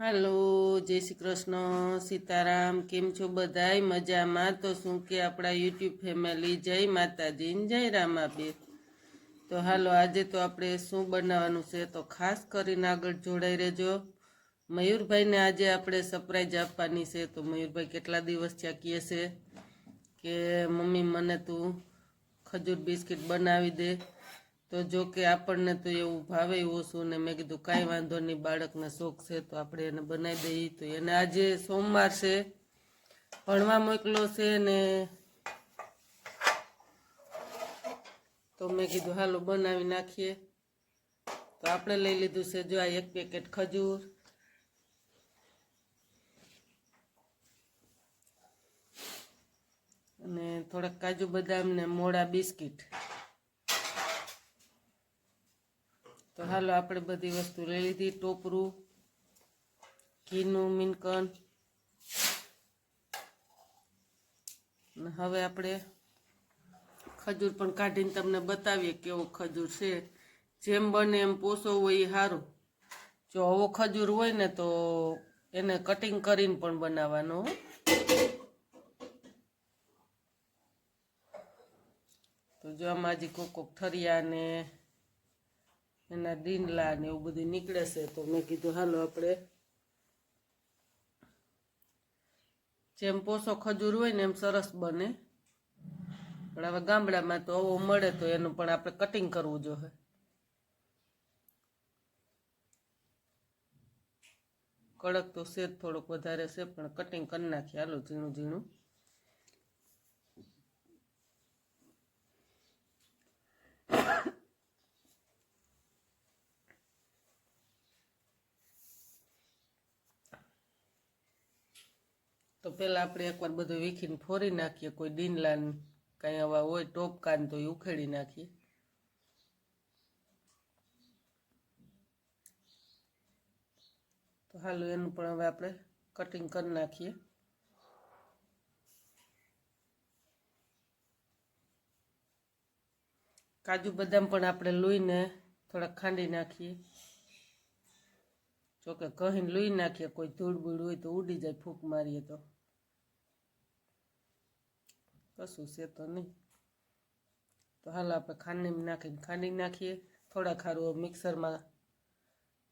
હાલો, જય શ્રી કૃષ્ણ. સીતારામ, કેમ છો બધાય? મજામાં? તો શું કે આપણા યુટ્યુબ ફેમિલી? જય માતાજી જય રામાબે તો હાલો, આજે તો આપણે શું બનાવવાનું છે? તો ખાસ કરીને આગળ જોડાઈ રહેજો. મયુરભાઈને આજે આપણે સરપ્રાઈઝ આપવાની છે. તો મયુરભાઈ કેટલા દિવસ ત્યાં કહે છે કે, મમ્મી, મને તું ખજૂર બિસ્કિટ બનાવી દે. તો જો કે આપણને તો એવું ભાવે ઓછું ને મેં કીધું કાંઈ વાંધો નહીં, બાળકને શોખ છે તો આપણે એને બનાવી દઈએ. તો એને આજે સોમવાર છે ભણવા મોકલો છે ને તો મેં કીધું હાલો બનાવી નાખીએ. તો આપણે લઈ લીધું છે જો આ એક પેકેટ ખજૂર. અને થોડાક કાજુ બદામ ને મોડા બિસ્કિટ. તો હાલો આપણે બધી વસ્તુ લઈ લીધી, ટોપરું, ઘીનું મિનકન હવે આપણે ખજૂર પણ કાઢીને તમને બતાવીએ કેવો ખજૂર છે. જેમ બને એમ પોસો હોય એ સારું જો આવો ખજૂર હોય ને તો એને કટિંગ કરીને પણ બનાવવાનો. તો જો આમાં હજી કોક કોક ઠરિયા એના ડીંડલા ને એવું બધું નીકળે છે તો મેં કીધું, હાલો આપણે જેમ પોસો ખજૂર હોય ને એમ સરસ બને. પણ હવે ગામડામાં તો આવો મળે તો એનું પણ આપણે કટિંગ કરવું જોઈએ. કડક તો છે થોડોક વધારે છે, પણ કટિંગ કરી નાખીએ. હાલો, ઝીણું ઝીણું. તો પહેલાં આપણે એકવાર બધું વીખીને ફોરી નાખીએ. કોઈ ડીનલાન કાંઈ આવા હોય, ટોપકાન તો એ ઉખેડી નાખીએ. તો હાલો એનું પણ હવે આપણે કટિંગ કરી નાખીએ. કાજુ બદામ પણ આપણે લૂઈને થોડાક ખાંડી નાખીએ. જોકે કહીને લોહી નાખીએ, કોઈ ધૂળ બૂળ હોય તો ઉડી જાય ફૂંક મારીએ તો. કશું છે તો નહીં. તો હાલ આપણે ખાંડની નાખીને ખાંડી નાખીએ, થોડા ખારું મિક્સરમાં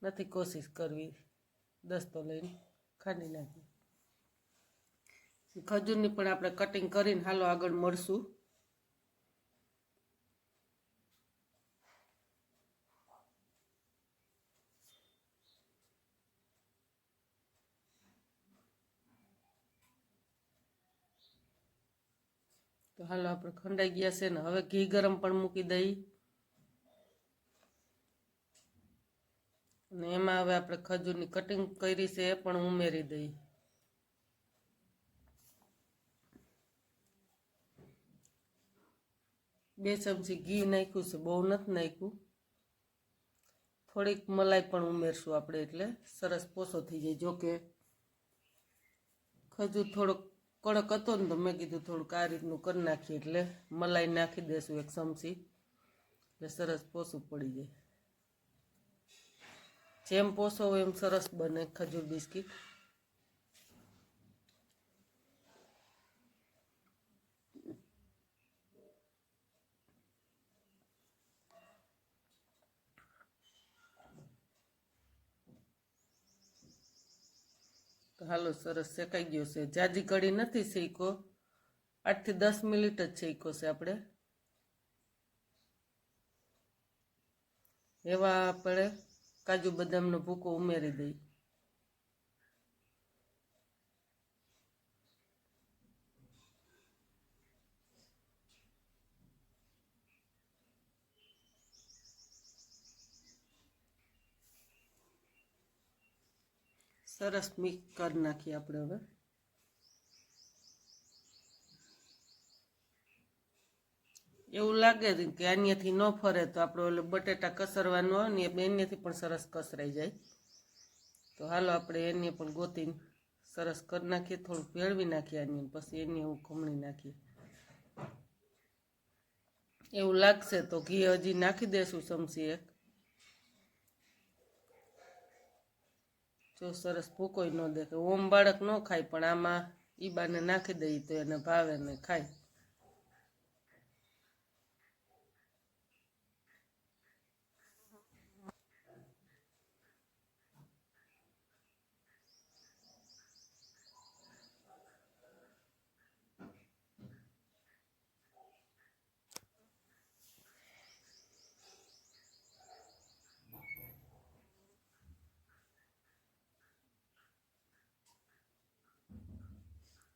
નથી કોશિશ કરવી. દસ્તો લઈને ખાંડી નાખીએ. ખજૂરની પણ આપણે કટિંગ કરીને હાલો આગળ મળશું. તો હાલો, આપણે ખંડાઈ ગયા છે ને, હવે ઘી ગરમ પણ મૂકી દઈ. અને એમાં હવે આપણે ખજૂરની કટિંગ કરી છે, એ પણ ઉમેરી દઈ. બે ચમચી ઘી નાખ્યું છે, બહુ નથી નાખ્યું. થોડીક મલાઈ પણ ઉમેરશું આપણે, એટલે સરસ પોસો થઈ જાય. જોકે ખજૂર થોડોક કડક હતો ને તો મેં કીધું થોડુંક આ રીતનું કરી નાખીએ એટલે મલાઈ નાખી દેશું એક ચમચી. એટલે સરસ પોસું પડી જાય. જેમ પોસો એમ સરસ બને ખજૂર બિસ્કિટ. તો હાલો, સરસ શેકાઈ ગયો છે. જાજી કઢી નથી શેકો આઠથી દસ મિનિટ જ શેકો છે આપણે. એવા આપણે કાજુ બદામનો ભૂકો ઉમેરી દઈ સરસ મિક્સ કરી નાખીએ આપણે હવે. એવું લાગે કે આન્યાથી ન ફરે તો આપણે ઓલે બટેટા કસરવાનું હોય ને એ બેન્યથી પણ સરસ કસરાઈ જાય. તો હાલો આપણે એને પણ ગોતીને સરસ કરી નાખીએ થોડું ભેળવી નાખીએ આની પછી એની એવું ખમણી નાખીએ. એવું લાગશે તો ઘી હજી નાખી દેશું ચમચી એક જો સરસ ભૂકોય ન દેખે ઓમ બાળક ન ખાય, પણ આમાં ઈબાને નાખી દઈએ તો એને ભાવે ને ખાય.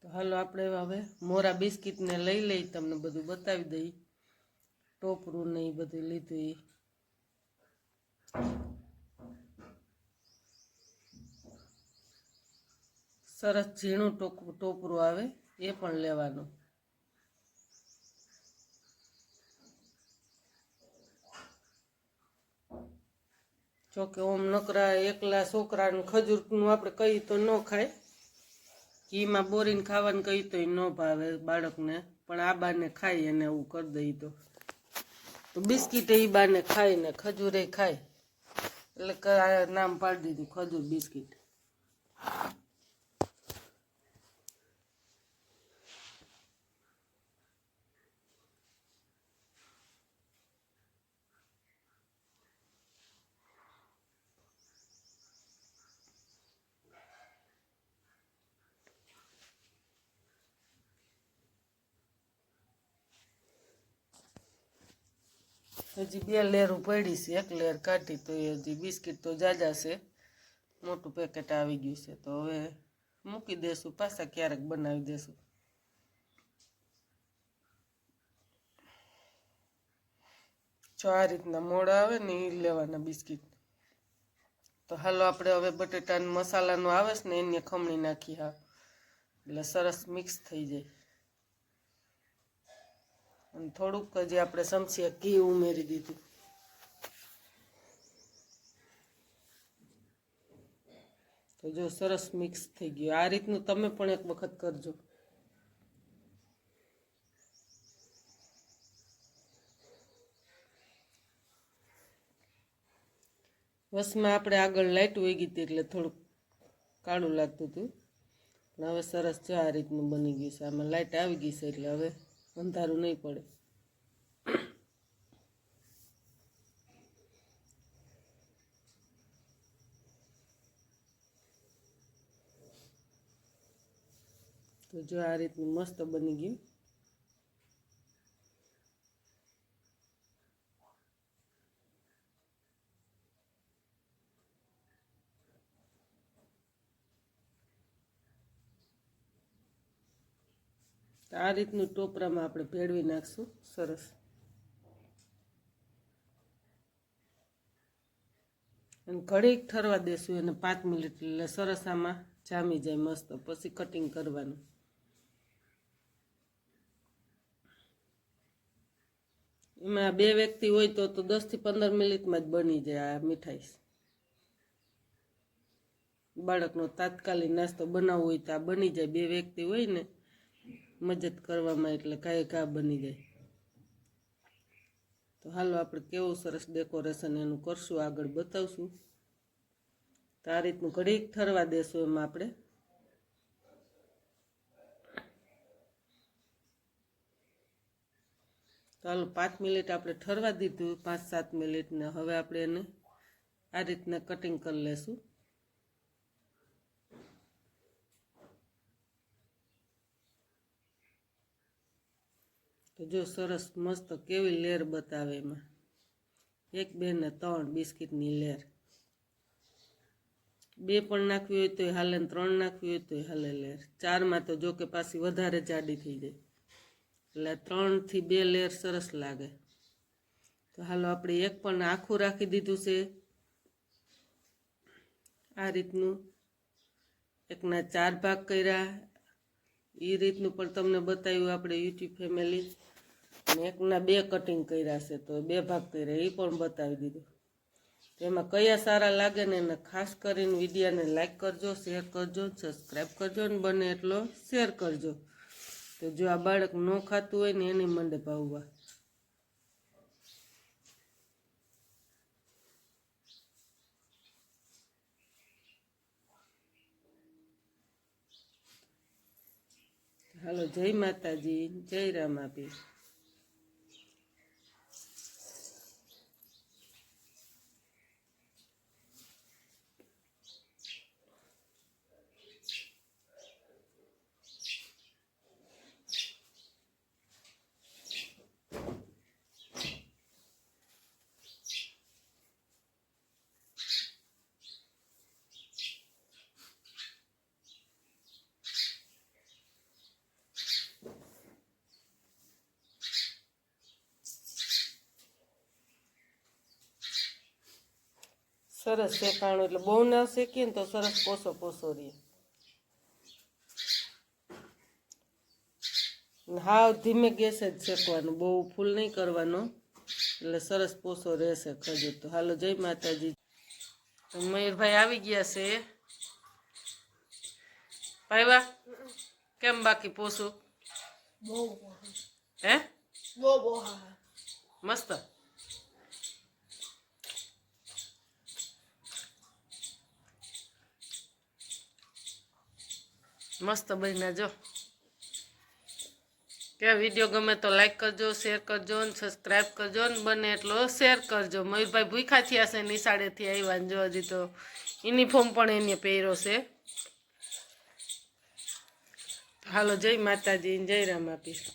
તો હાલો આપણે હવે મોરા બિસ્કિટને લઈ લઈ તમને બધું બતાવી દઈ. ટોપરું ને એ બધું લીધું એ સરસ ઝીણું ટોક ટોપરું આવે, એ પણ લેવાનું. જોકે ઓમ નકરા એકલા છોકરાનું ખજૂરનું આપણે કહીએ તો ન ખાય. ઘીમાં બોરીને ખાવાનું કહી તો ન ભાવે બાળકને, પણ આ બાને ખાય એને એવું કરી દઈ તો. બિસ્કીટ એ બાને ખાય ને ખજૂરે ખાય. એટલે નામ પાડી દીધું, ખજૂર બિસ્કીટ. હજી બે લેરું પડી છે, એક લેર કાઢી તો હજી બિસ્કિટ તો જાજા છે. મોટું પેકેટ આવી ગયું છે, તો હવે મૂકી દેશું, પાછા ક્યારેક બનાવી દેશું. જો આ રીતના મોડા આવે ને એ લેવાના બિસ્કિટ. તો હાલો આપણે હવે બટેટાનું મસાલાનું આવે છે ને એને ખમણી નાખી હા. એટલે સરસ મિક્સ થઈ જાય. અને થોડુંક જે આપણે સમસીએ ઘી ઉમેરી દીધું. તો જો સરસ મિક્સ થઈ ગયું. આ રીતનું તમે પણ એક વખત કરજો. વસમાં આપણે આગળ લાઈટ વેગી હતી એટલે થોડુંક કાળું લાગતું હતું. પણ હવે સરસ છે આ રીતનું બની ગયું છે. આમાં લાઇટ આવી ગઈ છે એટલે હવે અંધારું નહીં પડે. તો જો આ રીતનું મસ્ત બની ગયું. તો આ રીતનું ટોપરામાં આપણે ભેળવી નાખશું. સરસ. અને ઘડીક ઠરવા દેશું એને પાંચ મિનિટ, એટલે સરસ આમાં જામી જાય મસ્ત. પછી કટિંગ કરવાનું. એમાં બે વ્યક્તિ હોય તો તો દસથી પંદર મિનિટમાં જ બની જાય આ મીઠાઈ. બાળકનો તાત્કાલિક નાસ્તો બનાવવો હોય તો આ બની જાય. બે વ્યક્તિ હોય ને મદદ કરવામાં એટલે કાંઈ ઘા બની જાય. તો હાલો આપણે કેવું સરસ ડેકોરેશન એનું કરશું, આગળ બતાવશું. તો આ રીતનું ઘડીક ઠરવા દેશું એમાં આપણે. તો હાલો પાંચ મિનિટ આપણે ઠરવા દીધું, પાંચ સાત મિનિટને હવે આપણે એને આ રીતના કટિંગ કરી લેશું. તો જો સરસ મસ્ત કેવી લેર બતાવે એમાં. એક, બે ને ત્રણ બિસ્કિટની લેર. બે પણ નાખવી હોય તોય હાલે ત્રણ નાખવી હોય તોય હાલે લેર. ચારમાં તો જો કે પાછી વધારે જાડી થઈ જાય. એટલે ત્રણથી બે લેર સરસ લાગે. તો હાલો આપણે એક પણ આખું રાખી દીધું છે. આ રીતનું. એકના ચાર ભાગ કર્યા. એ રીતનું પણ તમને બતાવ્યું આપણે યુટ્યુબ ફેમિલી એકના બે કટિંગ કર્યા છે, તો બે ભાગ કર્યા એ પણ બતાવી દીધું. એમાં કયા સારા લાગે ને એને ખાસ કરીને વિડીયાને લાઈક કરજો શેર કરજો સબસ્ક્રાઈબ કરજો ને બને એટલો શેર કરજો. તો જો આ બાળક ન ખાતું હોય ને એની મંડે ભાવવા હાલો જય માતાજી જય રામાપી સરસ શેકાણું એટલે બહુ ના શેકીએ ને તો સરસ પોસો પોસો રહે. ને હાવ ધીમે ગેસે જ શેકવાનું બહુ ફૂલ નહીં કરવાનું. એટલે સરસ પોસો રહેશે ખજૂર તો. હાલો જય માતાજી. તો મયુરભાઈ આવી ગયા છે. ભાઈવા કેમ બાકી પોસું? બહુ હે? બહુ બહુ મસ્ત? મસ્ત બન્યા જો. કે વીડિયો ગમે તો લાઈક કરજો શેર કરજો ને સબસ્ક્રાઈબ કરજો ને બને એટલો શેર કરજો. મયુરભાઈ ભૂખા થયા છે, નિશાળેથી આવ્યા જો હજી તો. યુનિફોર્મ પણ એને પહેર્યો છે. હાલો, જય માતાજી જય રામ આપીશ